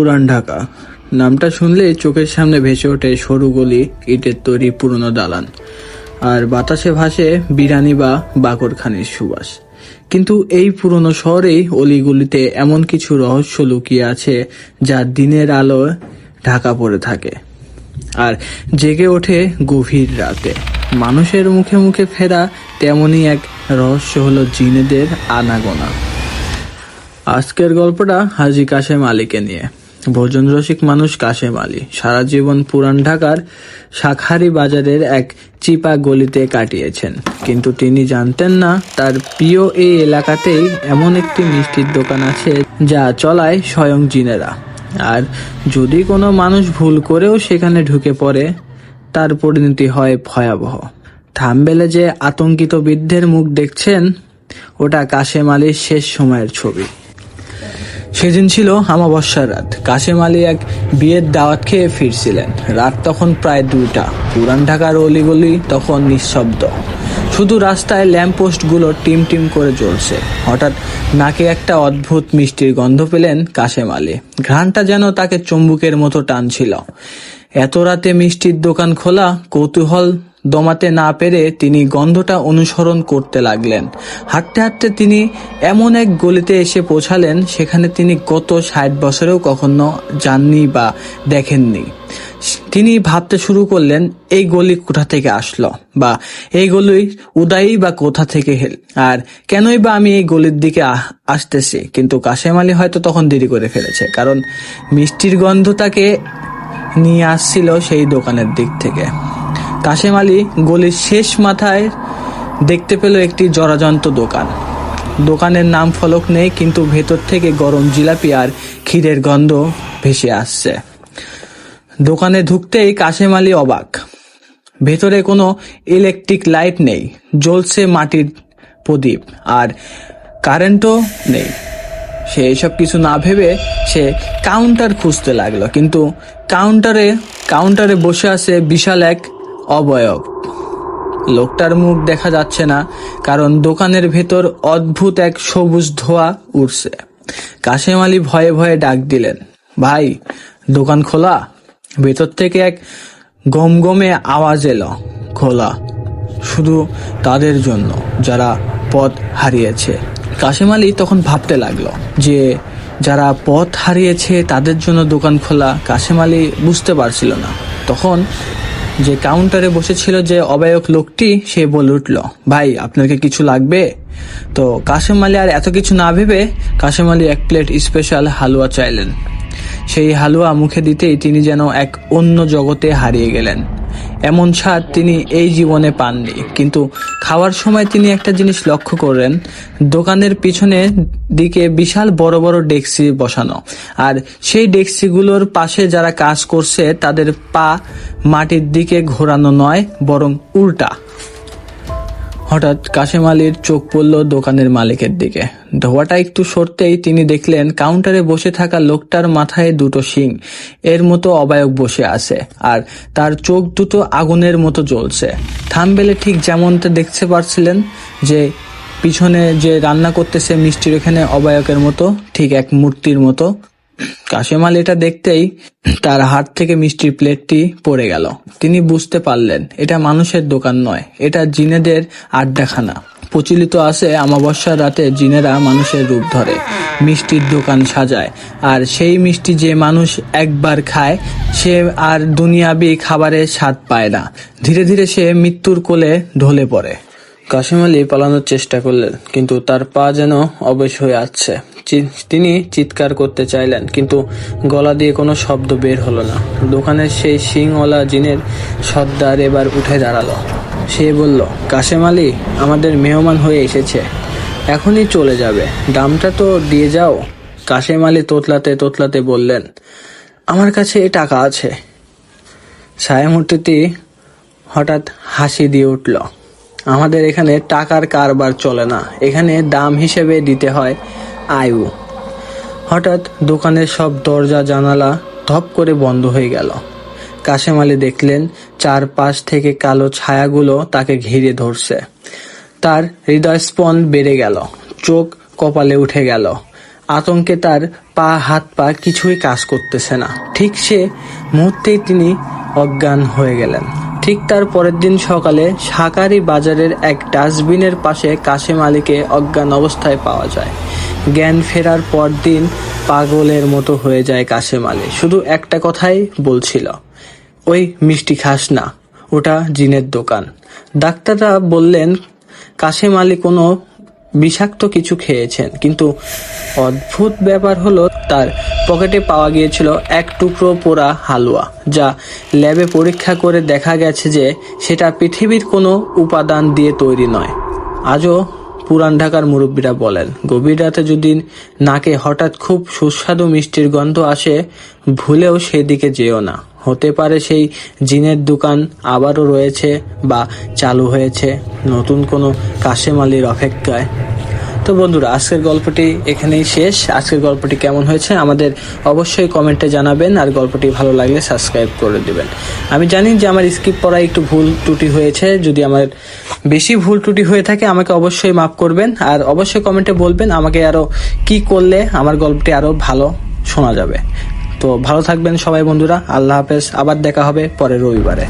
পুরান ঢাকা। নামটা শুনলে চোখের সামনে ভেসে ওঠে সরু গলি, ইটের তৈরি পুরনো দালান। আর বাতাসে ভাসে বিরানি বা বাকরখানির সুবাস। কিন্তু এই পুরনো শহরেই অলিগুলিতে এমন কিছু রহস্য লুকিয়ে আছে যা দিনের আলো ঢাকা পড়ে থাকে। আর জেগে ওঠে গভীর রাতে। মানুষের মুখে মুখে ফেরা তেমনই এক রহস্য হলো জিনেদের আনাগোনা। আজকের গল্পটা হাজি কাশেম আলীকে নিয়ে। ভোজন রসিক মানুষ কাশেম আলী। সারা জীবন পুরান ঢাকার শাকহারি বাজারের এক চিপা গলিতে কাটিয়েছেন। কিন্তু তিনি জানতেন না, তার প্রিয় এই এলাকাতেই এমন একটি মিষ্টির দোকান আছে যা চলায় স্বয়ং জিনেরা। আর যদি কোনো মানুষ ভুল করেও সেখানে ঢুকে পড়ে, তার পরিণতি হয় ভয়াবহ। থামবেলে যে আতঙ্কিত বৃদ্ধের মুখ দেখছেন, ওটা কাশেম আলীর শেষ সময়ের ছবি। সেদিন ছিল আমাবস্যার রাত। কাশেম আলী এক বিয়ের দাওয়াত খেয়ে ফিরছিলেন। রাত তখন প্রায় দুইটা। পুরান ঢাকার অলিগলি তখন নিঃশব্দ। শুধু রাস্তায় ল্যাম্পপোস্টগুলো টিম টিম করে জ্বলছে। হঠাৎ নাকে একটা অদ্ভুত মিষ্টির গন্ধ পেলেন কাশেম আলী। ঘ্রাণটা যেন তাকে চুম্বুকের মতো টানছিল। এত রাতে মিষ্টির দোকান খোলা কৌতূহল দমাতে না পেরে তিনি গন্ধটা অনুসরণ করতে লাগলেন। হাঁটতে হাঁটতে তিনি এমন এক গলিতে এসে পৌঁছালেন, সেখানে তিনি গত ষাট বছরেও কখনো যাননি বা দেখেননি। তিনি ভাবতে শুরু করলেন, এই গলি কোথা থেকে আসলো? বা এই গলি উদায়ী বা কোথা থেকে হেল আর কেনই বা আমি এই গলির দিকে আসতেছি? কিন্তু কাশেম আলী হয়তো তখন দেরি করে ফেলেছে, কারণ মিষ্টির গন্ধ তাকে নিয়ে আসছিল সেই দোকানের দিক থেকে। কাশেম আলী গলির শেষ মাথায় দেখতে পেল একটি জরাজন্ত দোকান। দোকানের নাম ফলক নেই, কিন্তু ভেতর থেকে গরম জিলাপি আর ক্ষীরের গন্ধ ভেসে আসছে। দোকানে ঢুকতেই কাশেম আলী অবাক। ভেতরে কোনো ইলেকট্রিক লাইট নেই, জ্বলছে মাটির প্রদীপ আর কারেন্টও নেই। সে এসব কিছু না ভেবে সে কাউন্টার খুঁজতে লাগল, কিন্তু কাউন্টারে কাউন্টারে বসে আছে বিশাল এক অবয়ব। লোকটার মুখ দেখা যাচ্ছে না, কারণ দোকানের ভেতর অদ্ভুত এক সবুজ ধোয়া উঠছে কাশেম আলী ভয়ে ভয়ে ডাক দিলেন, ভাই, দোকান খোলা? ভেতর থেকে এক গমগমে আওয়াজ এলো, খোলা, শুধু তাদের জন্য যারা পথ হারিয়েছে। কাশেম আলী তখন ভাবতে লাগল যে যারা পথ হারিয়েছে তাদের জন্য দোকান খোলা কাশেম আলী বুঝতে পারছিল না। তখন যে কাউন্টারে বসেছিল যে অবায়ক লোকটি, সে বলে উঠল, ভাই আপনাকে কিছু লাগবে? তো কাশেম আলী আর এত কিছু না ভেবে কাশেম আলী এক প্লেট স্পেশাল হালুয়া চাইলেন। সেই হালুয়া মুখে দিতেই তিনি যেন এক অন্য জগতে হারিয়ে গেলেন। এমন স্বাদ তিনি এই জীবনে পাননি। কিন্তু খাওয়ার সময় তিনি একটা জিনিস লক্ষ্য করেন দোকানের পিছনে দিকে বিশাল বড় বড় ডেক্সি বসানো। আর সেই ডেক্সিগুলোর পাশে যারা কাজ করছে, তাদের পা মাটির দিকে ঘোরানো নয়, বরং উল্টা। হঠাৎ কাশেম আলীর চোখ পড়ল দোকানের মালিকের দিকে। ধোয়াটা একটু সরতেই তিনি দেখলেন কাউন্টারে বসে থাকা লোকটার মাথায় দুটো শিং। এর মতো অবায়ক বসে আছে আর তার চোখ দুটো আগুনের মতো জ্বলছে। থামবেলে ঠিক যেমনটা দেখতে পারছিলেন যে পিছনে যে রান্না করতেছে মিষ্টির এখানে অবায়কের মতো, ঠিক এক মূর্তির মতো। কাশেম এটা দেখতেই তার হাত থেকে মিষ্টির প্লেটটি পড়ে গেল। তিনি বুঝতে পারলেন, এটা মানুষের দোকান নয়, এটা জিনেদের আড্ডাখানা। প্রচলিত আছে আমাবস্যার রাতে জিনেরা মানুষের রূপ ধরে, মিষ্টির দোকান সাজায়, আর সেই মিষ্টি যে মানুষ একবার খায়, সে আর দুনিয়াবি খাবারের স্বাদ পায় না। ধীরে ধীরে সে মৃত্যুর কোলে ঢলে পড়ে। কাশিম আলী পালানোর চেষ্টা করলেন, কিন্তু তার পা যেন অবশ হয়ে আসছে তিনি চিৎকার করতে চাইলেন, কিন্তু গলা দিয়ে কোনো শব্দ বের হলো না। দোকানের সেই শিংওয়ালা জিনের সর্দার এবার উঠে দাঁড়াল। সে বলল, কাশেম আলী, আমাদের মেহমান হয়ে এসেছে। এখনই চলে যাবে। দামটা তো দিয়ে যাও। কাশেম আলী তোতলাতে তোতলাতে বললেন, আমার কাছে এই টাকা আছে। ছায়ামূর্তিটি হঠাৎ হাসি দিয়ে উঠল, আমাদের এখানে টাকার কারবার চলে না। এখানে দাম হিসেবে দিতে হয় আয়ু। হঠাৎ দোকানের সব দরজা, জানালা ধপ করে বন্ধ হয়ে গেল। কাশেম আলী দেখলেন চারপাশ থেকে কালো ছায়াগুলো তাকে ঘিরে ধরছে। তার হৃদয়স্পন বেড়ে গেল, চোখ কপালে উঠে গেল। আতঙ্কে তার পা, হাত, পা কিছুই কাজ করতেছে না। ঠিক সে মুহূর্তেই তিনি অজ্ঞান হয়ে গেলেন। ঠিক তার পরের দিন সকালে সাকারি বাজারের এক ডাস্টবিনের পাশে কাশেম আলীকে অজ্ঞান অবস্থায় পাওয়া যায়। জ্ঞান ফেরার পর দিন পাগলের মতো হয়ে যায় কাশেম আলী। শুধু একটা কথাই বলছিল, ওই মিষ্টি খাস না, ওটা জিনের দোকান। ডাক্তাররা বললেন, কাশেম আলী কোনো বিষাক্ত কিছু খেয়েছেন, কিন্তু অদ্ভুত ব্যাপার হলো তার পকেটে পাওয়া গিয়েছিল এক টুকরো পোড়া হালুয়া, যা ল্যাবে পরীক্ষা করে দেখা গেছে যে সেটা পৃথিবীর কোনো উপাদান দিয়ে তৈরি নয়। আজও পুরান ঢাকার মুরব্বীরা বলেন, গভীর রাতে যদি নাকে হঠাৎ খুব সুস্বাদু মিষ্টির গন্ধ আসে, ভুলেও সেদিকে যেও না। হতে পারে সেই জিনের দোকান আবারও রয়েছে বা চালু হয়েছে নতুন কোনো কাশেম অপেক্ষায়। তো বন্ধুরা, আজকের গল্পটি এখানেই শেষ। আজকের গল্পটি কেমন হয়েছে আমাদের অবশ্যই কমেন্টে জানাবেন, আর গল্পটি ভালো লাগলে সাবস্ক্রাইব করে দেবেন। আমি জানি যে আমার স্কিপ পড়ায় একটু ভুল ত্রুটি হয়েছে। যদি আমার বেশি ভুল ত্রুটি হয়ে থাকে, আমাকে অবশ্যই মাফ করবেন, আর অবশ্যই কমেন্টে বলবেন আমাকে আরও কি করলে আমার গল্পটি আরও ভালো শোনা যাবে। তো ভালো থাকবেন সবাই বন্ধুরা, আল্লাহ হাফেজ, আবার দেখা হবে পরের রবিবারে।